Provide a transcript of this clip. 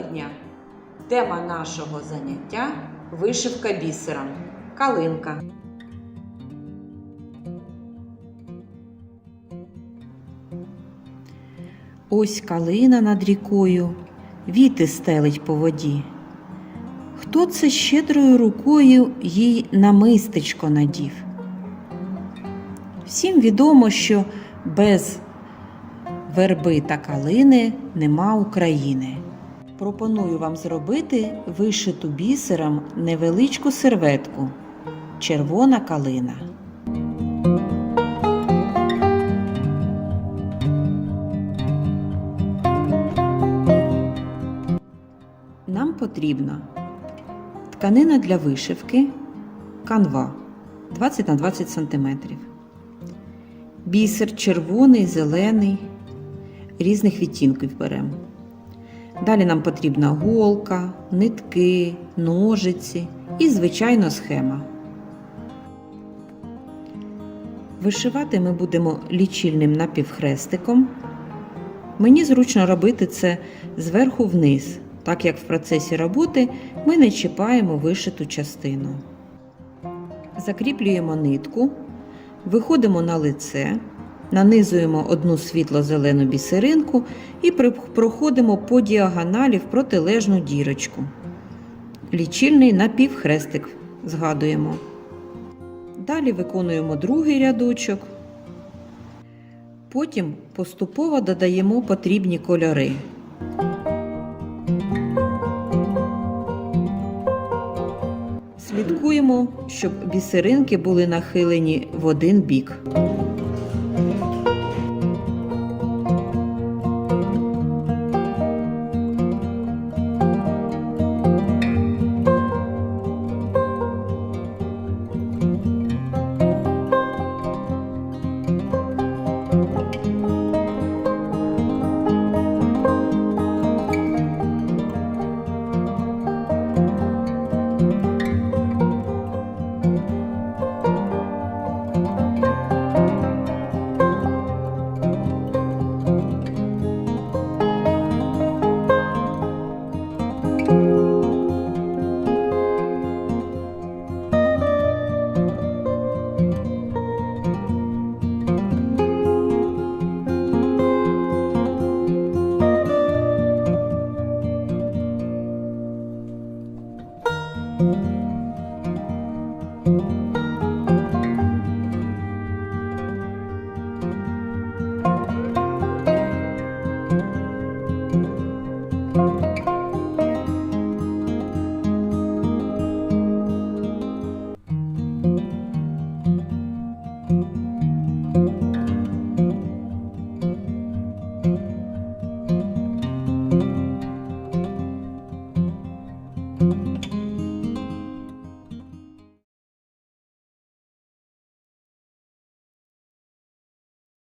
дня! Тема нашого заняття вишивка бісером. Калинка. Ось калина над рікою, віти стелить по воді. Хто це щедрою рукою їй намистечко надів? Всім відомо, що без верби та калини нема України. Пропоную вам зробити вишиту бісером невеличку серветку червона калина. Нам потрібна тканина для вишивки канва 20 на 20 см. Бісер червоний, зелений, різних відтінків беремо. Далі нам потрібна голка, нитки, ножиці і, звичайно, схема. Вишивати ми будемо лічильним напівхрестиком. Мені зручно робити це зверху вниз, так як в процесі роботи ми не чіпаємо вишиту частину. Закріплюємо нитку, виходимо на лице, нанизуємо одну світло-зелену бісеринку і проходимо по діагоналі в протилежну дірочку. Лічильний напівхрестик згадуємо. Далі виконуємо другий рядочок. Потім поступово додаємо потрібні кольори. Слідкуємо, щоб бісеринки були нахилені в один бік.